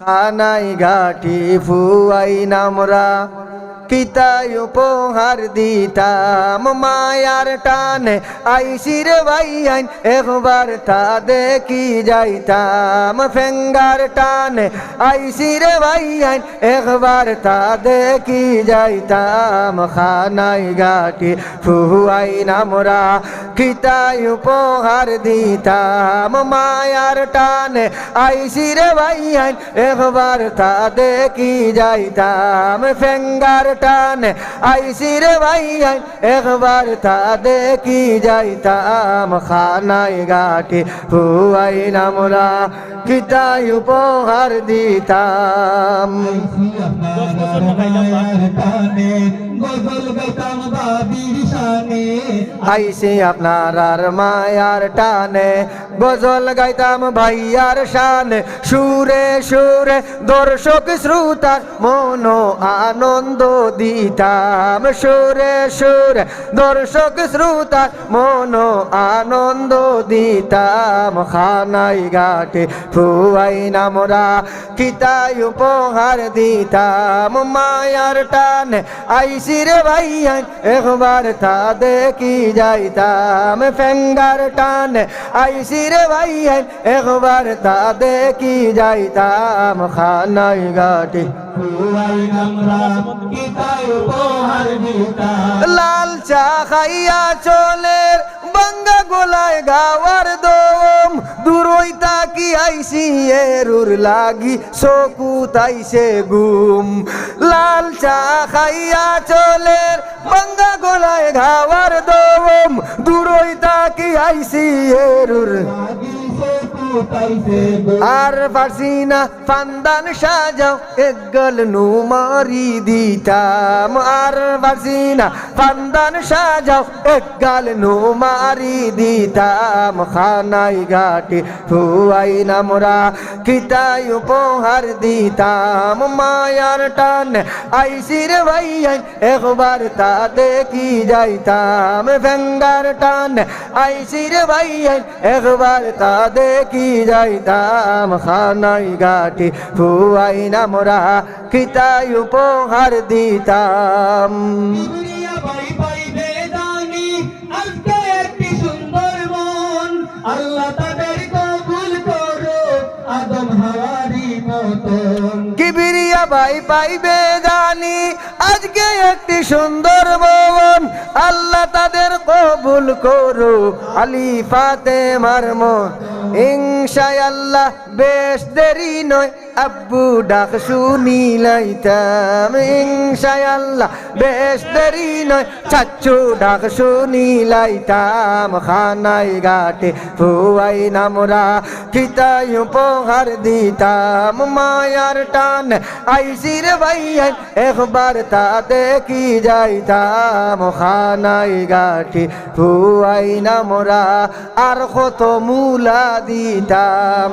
খানাই ঘাটি ফুয়াই নামরা। কিতাই উপহার দিতাম, মায়ার টানে আইসির ভাইয়াইন একবার তা দেখি যাইতাম। ফেঙ্গার টানে আইসির ভাইয়াইন একবার তা দেখি যাইতাম। খানাই ঘাটি ফুয়াই নামরা কিতাই উপহার দিতাম। মায়ার টানে আইসির ভাইয়াইন একবার তা দেখি যাইতাম। ফেঙ্গার টানে। রে ভাই একবার তা দেখি যাইতাম খানাই গাটি হুয়াই নামরা কিতাই উপহার দিতাম। আইসি আপনার আর মায়ার টানে। গজল গাইতাম ভাইয়ার শানে। সুরে সুরে দর্শক শ্রোতার মন আনন্দ দিতাম। সুরে সুরে দর্শক শ্রোতার মন আনন্দ দিতাম। খানাই ঘাটে ফুয়াই নামরা কিতাই উপহার দিতাম। মায়ার টানে আইসির ভাইয়ান একবার তা দেখি যাইতাম ফেঙ্গার টানে আইসির ভাইয়ান একবার তা দেখি যাইতাম খানাই ঘাটে ফুয়াই নামরা কিতাই উপহার দিতাম লাল চা খাইয়া চলের বাঙ্গা গোলায় গাওয়ার দম দূরই আইসি এরুর লাগি চকু তাইছে গুম। লাল চা খাইয়া চলের বাঙ্গা গোলায় ঘাওয়ার দম। দূরই তাকি আইসি এরুর লাগিছে কুতাইছে গো আর পারছি না ফান্দান সাজাও এক গল নু মারি দিতাম। আর পারছি না ফান্দান সাজাও এক গাল নু মারি দিতাম। খানাই ঘাটে ফুয়াই নামরা কিতাই উপহার দিতাম। মায়ার টান আইসির ভাইয়াই, একবার তা দেখি যাইতাম। ভেঙ্গার টান আইসির ভাইয়াই, একবার তা দেখি যাইতাম খানাই ঘাটে ফুয়াই নামরা কিতাই উপহার দিতাম। কিবিরিয়া ভাই পাইবে জানি আজকে একটি সুন্দর ভবন আল্লাহ তাদের কবুল করু। আলী ফাতে মারম ইনশাই আল্লাহ বেশ দেরি নয়। আব্বু ডাক শুনিলাইতাম ইনশাই আল্লাহ বেশ দেরি নয়, চাচ্চু ডাক শুনিলাইতাম খানাই ঘাটে। ফুয়াই নামরা খিতাই উপহার দিতাম মায়ার টান। আইসির ভাইয়াই একবার তা দেখি যাইতাম খানাই ঘাটে। ফুয়াই নামরা আর কত মূলা দিতাম।